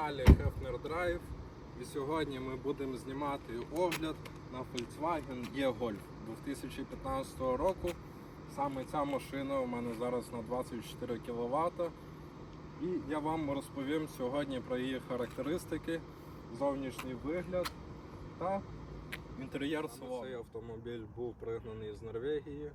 Каналі Hefner Drive. І сьогодні ми будемо знімати огляд на Volkswagen E-Golf 2015 року. Саме ця машина у мене зараз на 24 кВт. І я вам розповім сьогодні про її характеристики, зовнішній вигляд та інтер'єр салону. Цей автомобіль був пригнаний з Норвегії.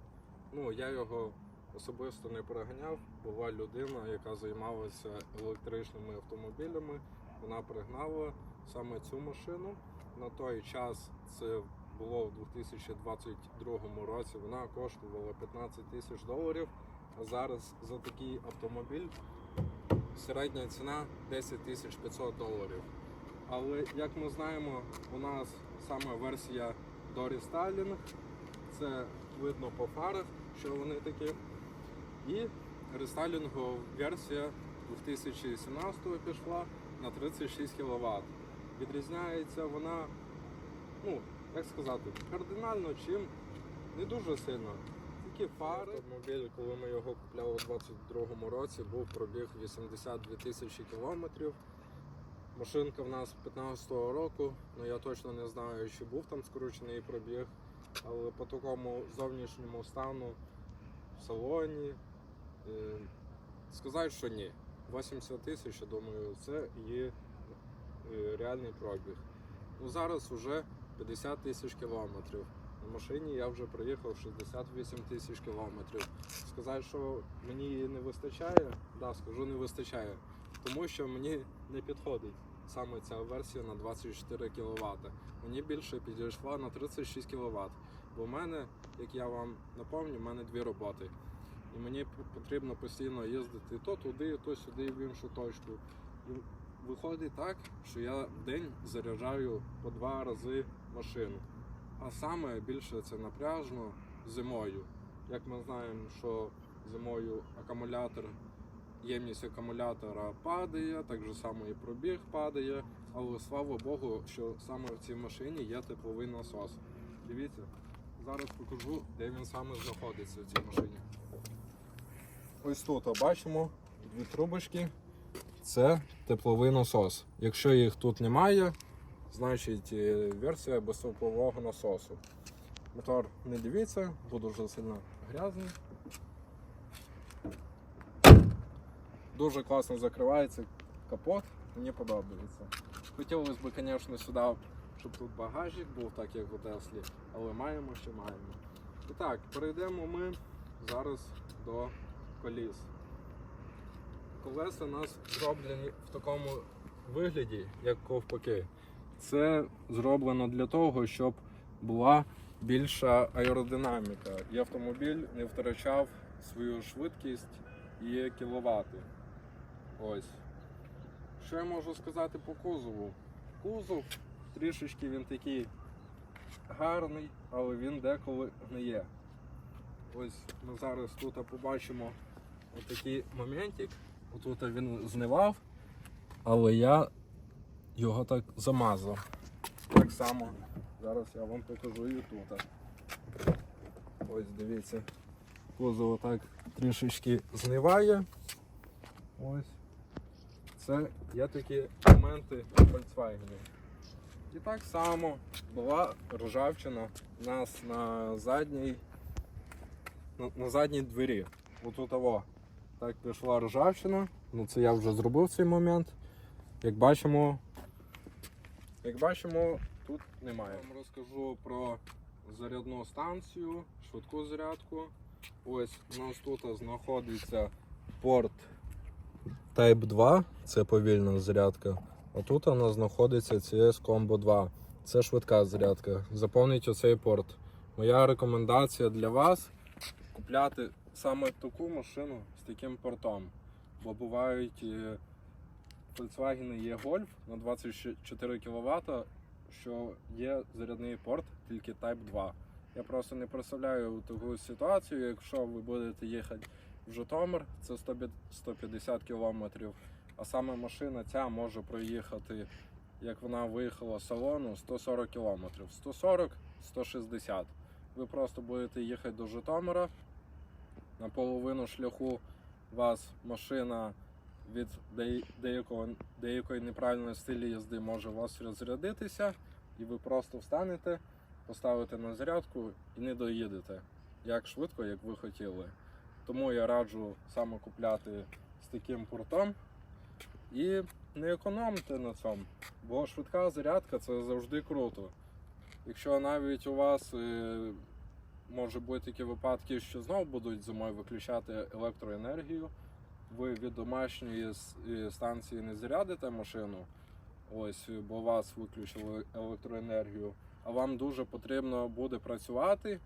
Ну, я його особисто не переганяв. Була людина, яка займалася електричними автомобілями. Вона пригнала саме цю машину. На той час це було в 2022 році. Вона коштувала 15 тисяч доларів. А зараз за такий автомобіль середня ціна 10 тисяч 500 доларів. Але як ми знаємо, у нас саме версія Dory Styling. Це видно по фарах, що вони такі. І рестайлінгова версія 2017 пішла на 36 кВт. Відрізняється вона, ну, як сказати, кардинально чим не дуже сильно. Тільки фари. Автомобіль, коли ми його купляли у 2022 році, був пробіг 82 тисячі кілометрів. Машинка в нас 15-го року, ну я точно не знаю, чи був там скручений пробіг, але по такому зовнішньому стану в салоні сказати, що ні. 80 тисяч, я думаю, це є е, реальний пробіг. Ну зараз вже 50 тисяч кілометрів. На машині я вже проїхав 68 тисяч кілометрів. Сказати, що мені її не вистачає, да, скажу, не вистачає, тому що мені не підходить саме ця версія на 24 кВт. Мені більше підійшла на 36 кВт. Бо в мене, як я вам напомню, в мене дві роботи. І мені потрібно постійно їздити то туди, то сюди, в іншу точку. І виходить так, що я в день заряджаю по два рази машину. А саме більше це напряжно зимою. Як ми знаємо, що зимою акумулятор, ємність акумулятора падає, так же само і пробіг падає. Але слава Богу, що саме в цій машині є тепловий насос. Дивіться, зараз покажу, де він саме знаходиться в цій машині. Ось тут бачимо дві трубочки. Це тепловий насос. Якщо їх тут немає, значить е, версія без теплового насосу. Мотор не дивіться, бо дуже сильно грязний. Дуже класно закривається капот, мені подобається. Хотілося б, звісно, сюди, щоб тут багажник був, так як у Теслі, але маємо, що маємо. І так, перейдемо ми зараз до коліс. Колеса у нас зроблені в такому вигляді, як ковпаки. Це зроблено для того, щоб була більша аеродинаміка, і автомобіль не втрачав свою швидкість і кіловати. Ось. Що я можу сказати по кузову? Кузов трішечки він такий гарний, але він деколи гниє. Ось ми зараз тут побачимо отакий моментик. Отут він знивав, але я його так замазав. Так само. Зараз я вам покажу і тут. Ось дивіться. Кузов отак трішечки зниває. Ось. Це є такі моменти Volkswagen. І так само була ржавчина у нас на задній на, на задній двері. Отут того. Так пішла ржавчина. Ну це я вже зробив цей момент. Як бачимо, як бачимо, тут немає. Я вам розкажу про зарядну станцію, швидку зарядку. Ось у нас тут знаходиться порт Type 2, це повільна зарядка. А тут у нас знаходиться CS Combo 2. Це швидка зарядка. Заповніть оцей порт. Моя рекомендація для вас купляти саме таку машину з таким портом. Бо бувають е, Volkswagen є Golf на 24 кВт, що є зарядний порт тільки Type 2. Я просто не представляю таку ситуацію, якщо ви будете їхати в Житомир, це 150 кілометрів. А саме машина ця може проїхати, як вона виїхала з салону, 140 кілометрів. 140-160. Ви просто будете їхати до Житомира. На половину шляху вас машина від деякого, деякої неправильної стилі їзди може у вас розрядитися, і ви просто встанете, поставите на зарядку і не доїдете як швидко, як ви хотіли. Тому я раджу саме купляти з таким портом і не економте на цьому, бо швидка зарядка це завжди круто. Якщо навіть у вас е, може бути такі випадки, що знову будуть зимою виключати електроенергію, ви від домашньої станції не зарядите машину, ось, бо вас виключили електроенергію, а вам дуже потрібно буде працювати,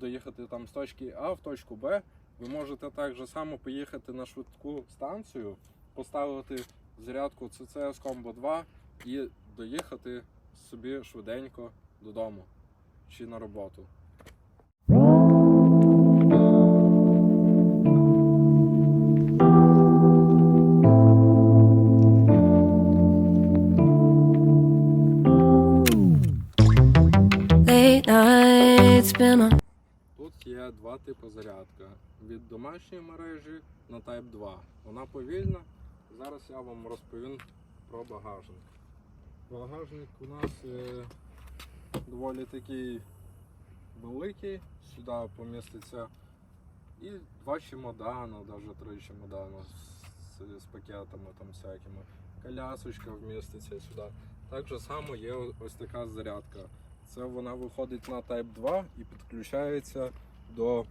доїхати там з точки А в точку Б. Ви можете так же само поїхати на швидку станцію, поставити зарядку CCS Combo 2 і доїхати собі швиденько додому чи на роботу. On. Тут є два типи зарядка. Від домашньої мережі на Type 2. Вона повільна. Зараз я вам розповім про багажник. Багажник у нас е, доволі такий великий. Сюди поміститься і два чемодана, навіть три чемодана з, з пакетами там всякими. Колясочка вміститься сюди. Так само є ось така зарядка. Це вона виходить на Type 2 і підключається до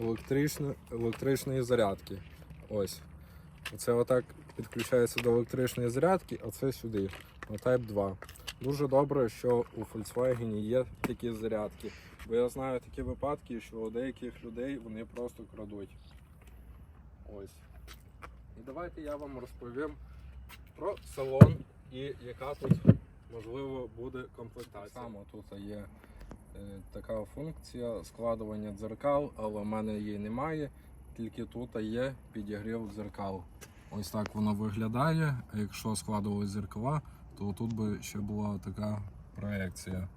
електричної, електричної зарядки. Ось. Це отак підключається до електричної зарядки, а це сюди, на Type 2. Дуже добре, що у Volkswagen є такі зарядки. Бо я знаю такі випадки, що у деяких людей вони просто крадуть. Ось. І давайте я вам розповім про салон і яка тут можливо буде комплектація. Саме тут є е, така функція складування дзеркал, але в мене її немає. Тільки тут є підігрів дзеркал. Ось так воно виглядає. А якщо складували зеркала, то тут би ще була така проекція.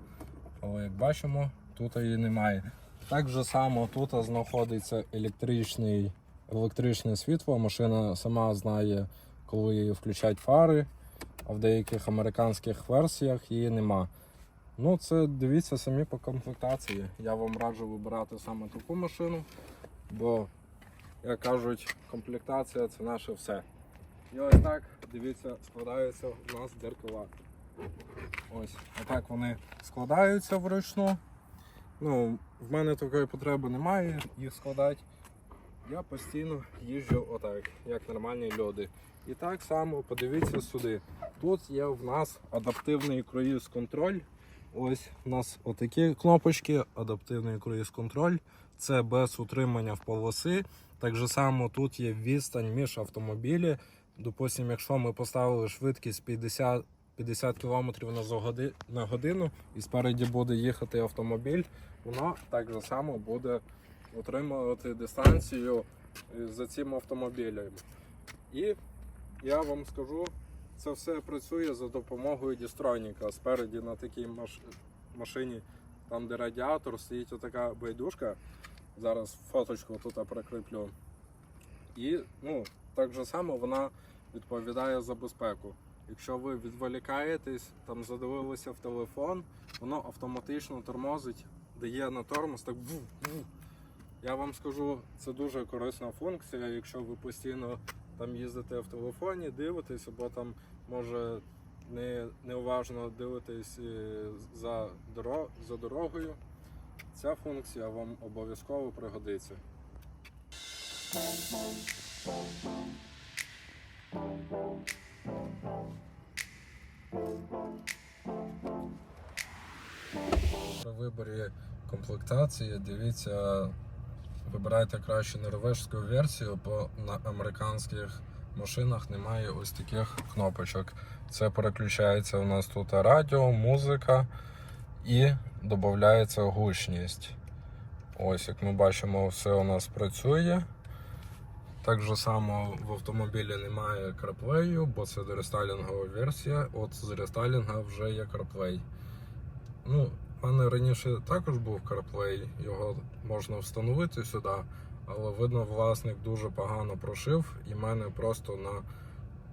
Але як бачимо, тут її немає. Так же само тут знаходиться електричний, електричне світло. Машина сама знає, коли включать фари, а в деяких американських версіях її нема. Ну, це дивіться самі по комплектації. Я вам раджу вибирати саме таку машину, бо, як кажуть, комплектація це наше все. І ось так, дивіться, складаються у нас дзеркала. Ось, отак вони складаються вручну. Ну, в мене такої потреби немає їх складати. Я постійно їжджу отак, як нормальні люди. І так само подивіться сюди. Тут є в нас адаптивний круїз контроль. Ось у нас отакі кнопочки, адаптивний круїз контроль. Це без утримання в полоси. Так же само тут є відстань між автомобілі. Допустимо, якщо ми поставили швидкість 50 50 км на, годину і спереді буде їхати автомобіль, воно так же само буде утримувати дистанцію е, за цим автомобілем. І я вам скажу, це все працює за допомогою дістроніка. Спереді на такій маш... машині, там де радіатор, стоїть отака байдужка. Зараз фоточку тут прикріплю. І ну, так же само вона відповідає за безпеку. Якщо ви відволікаєтесь, там задивилися в телефон, воно автоматично тормозить, дає на тормоз, так ву-ву. Я вам скажу, це дуже корисна функція, якщо ви постійно там їздите в телефоні, дивитесь, або там може не, неуважно дивитесь е, за, доро, за дорогою. Ця функція вам обов'язково пригодиться. При виборі комплектації дивіться, вибирайте краще норвежську версію, бо на американських машинах немає ось таких кнопочок. Це переключається у нас тут радіо, музика і додається гучність. Ось, як ми бачимо, все у нас працює. Так же само в автомобілі немає CarPlay, бо це рестайлінгова версія. От з рестайлінга вже є CarPlay. Ну, в мене раніше також був CarPlay, його можна встановити сюди, але видно, власник дуже погано прошив, і в мене просто на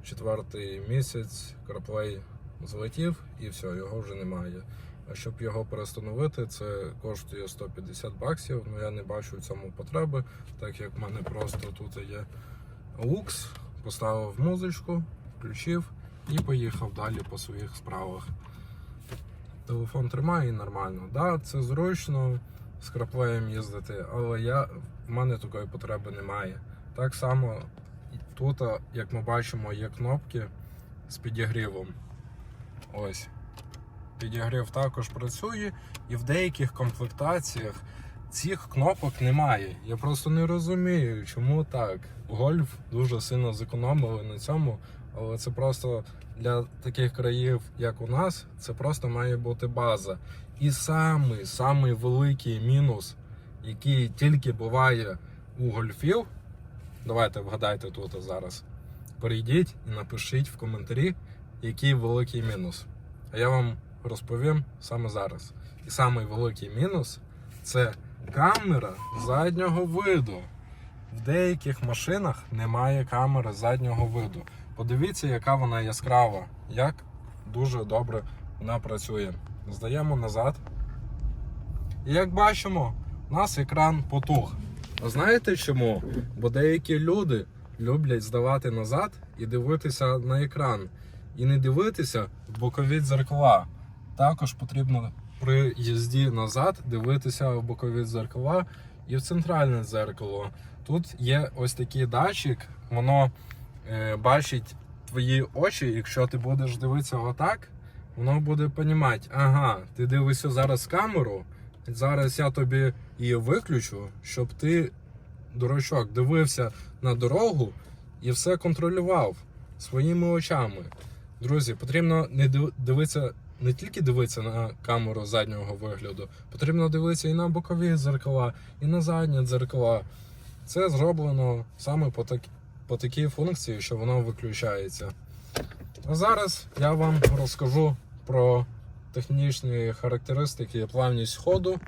четвертий місяць CarPlay злетів і все, його вже немає. А щоб його перестановити, це коштує 150 баксів. Ну я не бачу в цьому потреби, так як в мене просто тут є AUX, поставив музичку, включив і поїхав далі по своїх справах. Телефон тримає нормально. Да, це зручно з краплеєм їздити, але я, в мене такої потреби немає. Так само тут, як ми бачимо, є кнопки з підігрівом. Ось. Підігрів також працює, і в деяких комплектаціях цих кнопок немає. Я просто не розумію, чому так. Гольф дуже сильно зекономили на цьому, це просто для таких країв, як у нас, це просто має бути база. І самий самий великий мінус, який тільки буває у гольфів. Давайте вгадайте тут зараз. Перейдіть і напишіть в коментарі, який великий мінус. А я вам розповім саме зараз. І самий великий мінус це камера заднього виду. В деяких машинах немає камери заднього виду. Подивіться, яка вона яскрава, як дуже добре вона працює. Здаємо назад. І як бачимо, у нас екран потух. А знаєте чому? Бо деякі люди люблять здавати назад і дивитися на екран. І не дивитися в бокові дзеркала. Також потрібно при їзді назад дивитися в бокові дзеркала і в центральне дзеркало. Тут є ось такий датчик, воно бачить твої очі. Якщо ти будеш дивитися отак, воно буде розуміти, ага, ти дивишся зараз камеру, зараз я тобі її виключу, щоб ти, дурачок, дивився на дорогу і все контролював своїми очами. Друзі, потрібно не дивитися, не тільки дивитися на камеру заднього вигляду, потрібно дивитися і на бокові дзеркала, і на задні дзеркала. Це зроблено саме по, так, по такій функції, що воно виключається. А зараз я вам розкажу про технічні характеристики і плавність ходу.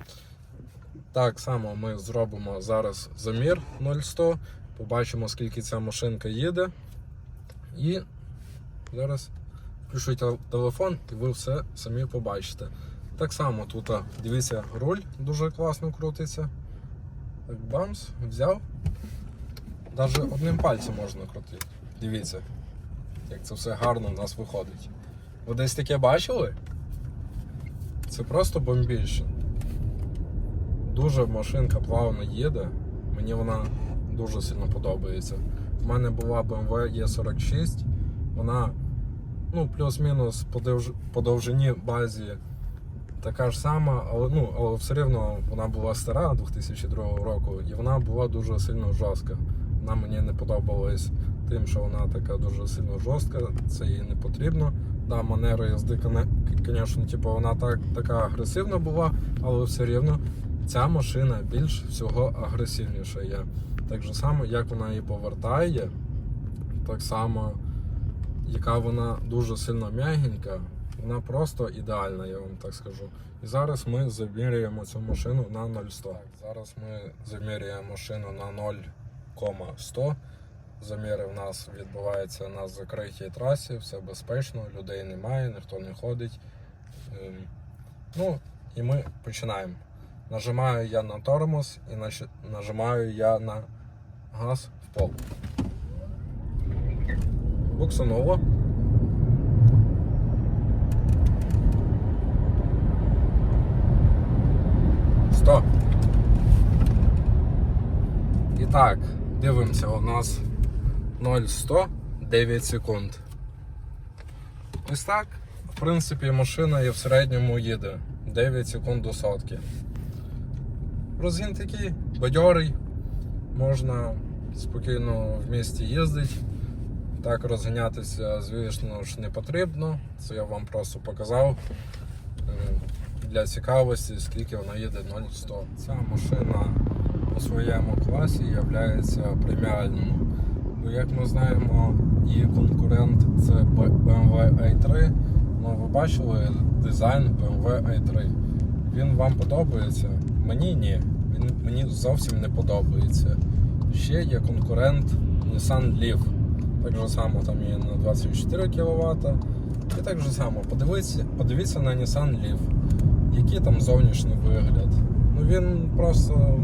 Так само ми зробимо зараз замір 0,100, побачимо, скільки ця машинка їде. І зараз включу телефон і ви все самі побачите. Так само тут, дивіться, руль дуже класно крутиться. Так, бамс, взяв. Навіть одним пальцем можна крутити. Дивіться, як це все гарно в нас виходить. Ви десь таке бачили? Це просто бомбіще. Дуже машинка плавно їде. Мені вона дуже сильно подобається. У мене була BMW E46. Вона ну, плюс-мінус по довжині базі така ж сама, але, ну, але все рівно вона була стара 2002 року, і вона була дуже сильно жорстка. Вона мені не подобалась тим, що вона така дуже сильно жорстка, це їй не потрібно. Да, манера їзди, звісно, типу, вона так, така агресивна була, але все рівно ця машина більш всього агресивніша є. Так же само, як вона її повертає, так само, яка вона дуже сильно м'ягенька, вона просто ідеальна, я вам так скажу. І зараз ми заміряємо цю машину на 0,100. Так, зараз ми заміряємо машину на 0,100. Заміри в нас відбуваються на закритій трасі, все безпечно, людей немає, ніхто не ходить. Ем, Ну, і ми починаємо. Нажимаю я на тормоз і нажимаю я на газ в пол. Буксануло. Стоп. І так, дивимося, у нас 0,100 9 секунд. Ось так. В принципі, машина і в середньому їде 9 секунд до сотки. Розгін такий бадьорий, можна спокійно в місті їздити. Так розганятися, звісно ж, не потрібно. Це я вам просто показав е, для цікавості, скільки вона їде 0,100. Ця машина у своєму класі є преміальною. Бо як ми знаємо, її конкурент це BMW i3. Ну, ви бачили дизайн BMW i3. Він вам подобається? Мені ні. Він мені зовсім не подобається. Ще є конкурент Nissan Leaf. Так же само там є на 24 кВт. І так же само, подивіться, подивіться на Nissan Leaf. Який там зовнішній вигляд. Ну він просто,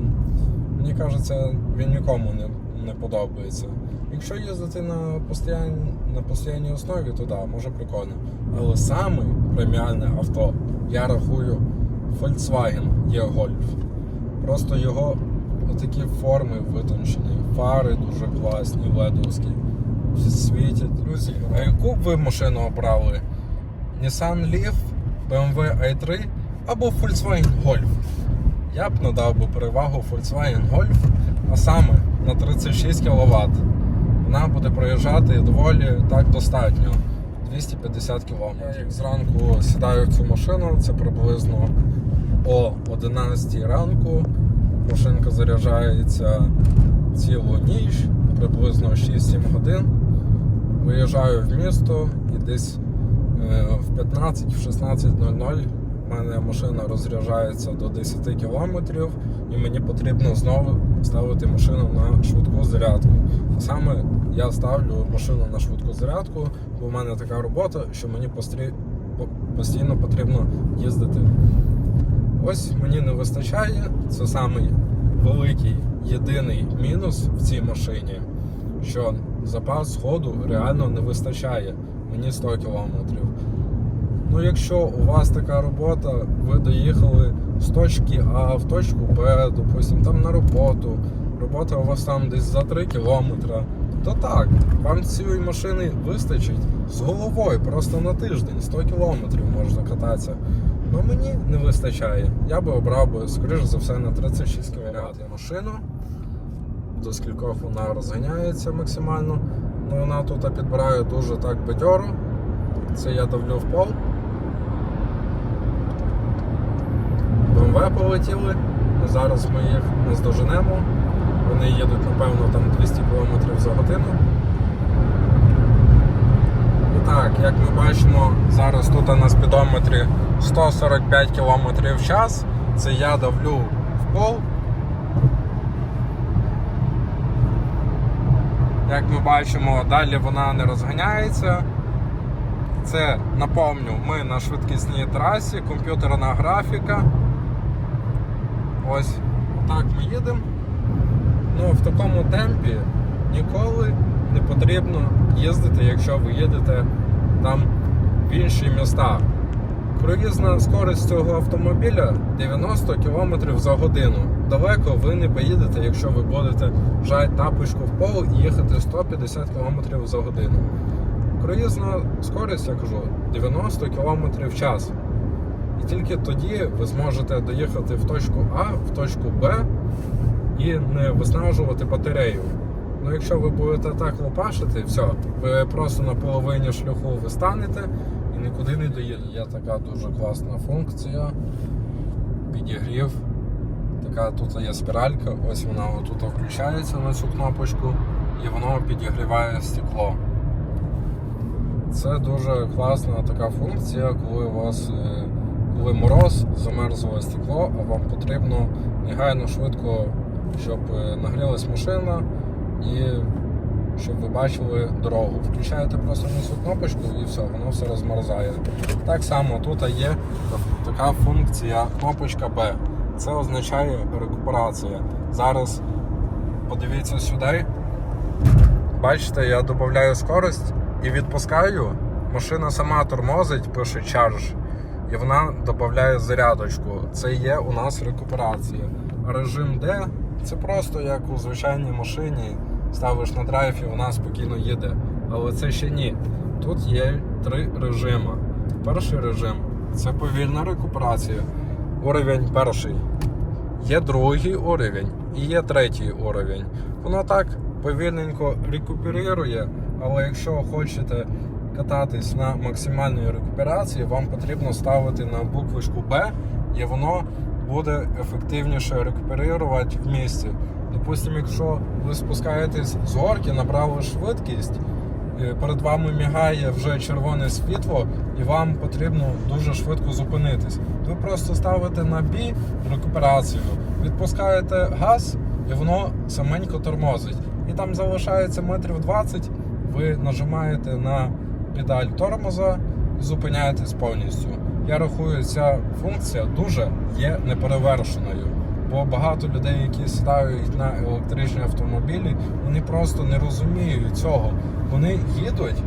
мені кажеться, він нікому не, не подобається. Якщо їздити на постійній, на постійній основі, то да, може прикольно. Але саме преміальне авто я рахую Volkswagen E-Golf. Просто його такі форми витончені, фари дуже класні, ледовські. Всі світять. Друзі, а яку б ви машину обрали? Nissan Leaf, BMW i3 або Volkswagen Golf? Я б надав би перевагу Volkswagen Golf, а саме на 36 кВт. Вона буде проїжджати доволі так достатньо. 250 км. Я як зранку сідаю в цю машину, це приблизно о 11 ранку. Машинка заряджається цілу ніч, приблизно 6-7 годин. Виїжджаю в місто і десь е, в 15-16.00 в мене машина розряджається до 10 кілометрів, і мені потрібно знову ставити машину на швидку зарядку. Саме я ставлю машину на швидку зарядку, бо в мене така робота, що мені постійно потрібно їздити. Ось мені не вистачає. Це самий великий єдиний мінус в цій машині, що запас ходу реально не вистачає. Мені 100 кілометрів. Ну, якщо у вас така робота, ви доїхали з точки А в точку Б, допустим, там на роботу, робота у вас там десь за 3 кілометри, то так, вам цієї машини вистачить з головою просто на тиждень, 100 кілометрів можна кататися. Ну мені не вистачає. Я би обрав би, скоріш за все, на 36 кВт машину. До скількох вона розганяється максимально. Ну вона тут підбирає дуже так бадьоро. Це я давлю в пол. БМВ полетіли. Зараз ми їх не здоженемо. Вони їдуть, напевно, там 200 км за годину. І так, як ми бачимо, зараз тут на спідометрі 145 км в час. Це я давлю в пол. Як ми бачимо, далі вона не розганяється. Це напомню, ми на швидкісній трасі, комп'ютерна графіка. Ось так ми їдемо. Ну, в такому темпі ніколи не потрібно їздити, якщо ви їдете там в інші міста. Круїзна скорість цього автомобіля 90 км за годину. Далеко ви не поїдете, якщо ви будете жати тапочку в пол і їхати 150 км за годину. Круїзна скорість, я кажу, 90 км в час. Тільки тоді ви зможете доїхати в точку А, в точку Б і не виснажувати батарею. Ну, якщо ви будете так лопашити, все, ви просто на половині шляху ви станете і нікуди не доїдете. Є така дуже класна функція. Підігрів. Така тут є спіралька, ось вона отут включається на цю кнопочку і воно підігріває стекло. Це дуже класна така функція, коли у вас е, коли мороз, замерзло стекло, а вам потрібно негайно швидко, щоб е, нагрілась машина і щоб ви бачили дорогу. Включаєте просто цю кнопочку і все, воно все розмерзає. Так само тут є така функція кнопочка B. Це означає рекуперація. Зараз подивіться сюди. Бачите, я додаю скорость і відпускаю. Машина сама тормозить, пише чардж, і вона додає зарядочку. Це є у нас рекуперація. Режим D це просто як у звичайній машині. Ставиш на драйв і вона спокійно їде. Але це ще ні. Тут є три режими. Перший режим це повільна рекуперація. Уровень перший. Є другий уровень і є третій уровень. Воно так повільненько рекуперує, але якщо хочете кататись на максимальній рекуперації, вам потрібно ставити на буквочку Б, і воно буде ефективніше рекуперувати в місці. Допустимо, якщо ви спускаєтесь з горки, набрали швидкість е, перед вами мігає вже червоне світло, і вам потрібно дуже швидко зупинитись. Ви просто ставите на бі рекуперацію, відпускаєте газ, і воно саменько тормозить. І там залишається метрів 20, ви нажимаєте на педаль тормоза і зупиняєтесь повністю. Я рахую, ця функція дуже є неперевершеною. Бо багато людей, які сідають на електричні автомобілі, вони просто не розуміють цього. Вони їдуть,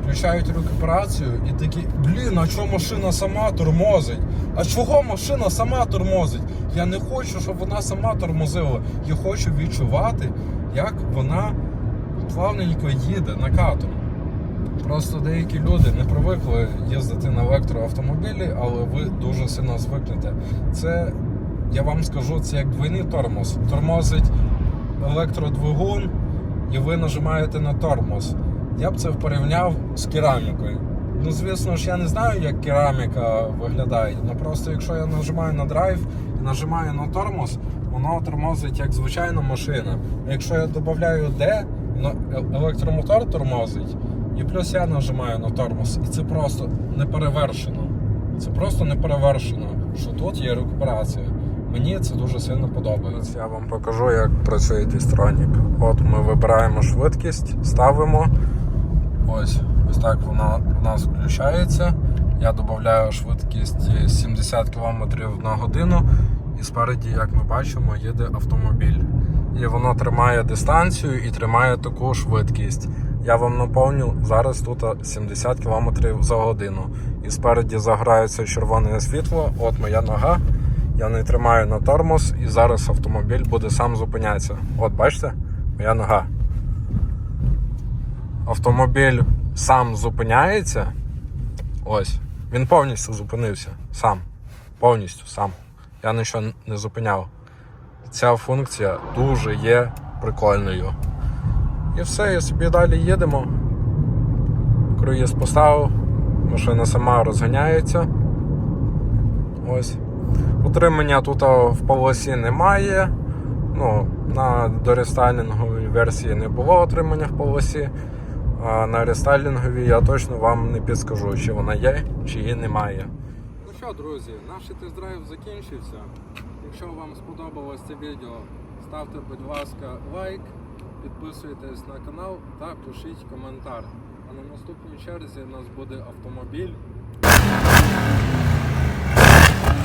включають рекуперацію і такі, блін, а чого машина сама тормозить? А чого машина сама тормозить? Я не хочу, щоб вона сама тормозила. Я хочу відчувати, як вона плавненько їде накатом. Просто деякі люди не привикли їздити на електроавтомобілі, але ви дуже сильно звикнете. Це, я вам скажу, це як двойний тормоз. Тормозить електродвигун, і ви нажимаєте на тормоз. Я б це порівняв з керамікою. Ну, звісно ж, я не знаю, як кераміка виглядає. Ну просто якщо я нажимаю на драйв і нажимаю на тормоз, воно тормозить як звичайна машина. Якщо я додаю ну, е- електромотор тормозить, і плюс я нажимаю на тормоз. І це просто неперевершено. Це просто неперевершено, що тут є рекуперація. Мені це дуже сильно подобається. Я вам покажу, як працює дістронік. От ми вибираємо швидкість, ставимо. Ось, ось так вона у нас включається. Я додаю швидкість 70 км на годину. І спереді, як ми бачимо, їде автомобіль. І воно тримає дистанцію і тримає таку швидкість. Я вам наповню зараз тут 70 км за годину. І спереді заграється червоне світло. От моя нога. Я не тримаю на тормоз, і зараз автомобіль буде сам зупинятися. От, бачите, моя нога. Автомобіль сам зупиняється. Ось. Він повністю зупинився. Сам. Повністю сам. Я нічого не зупиняв. Ця функція дуже є прикольною. І все, і собі далі їдемо. Круїз поставив, машина сама розганяється. Ось. Утримання тут в полосі немає. Ну, на дорестайлінговій версії не було отримання в полосі. А на рестайлінговій я точно вам не підскажу, чи вона є, чи її немає. Ну що, друзі, наш тест-драйв закінчився. Якщо вам сподобалось це відео, ставте, будь ласка, лайк, Підписуєтесь на канал та пишіть коментар. А на наступній черзі у нас буде автомобіль.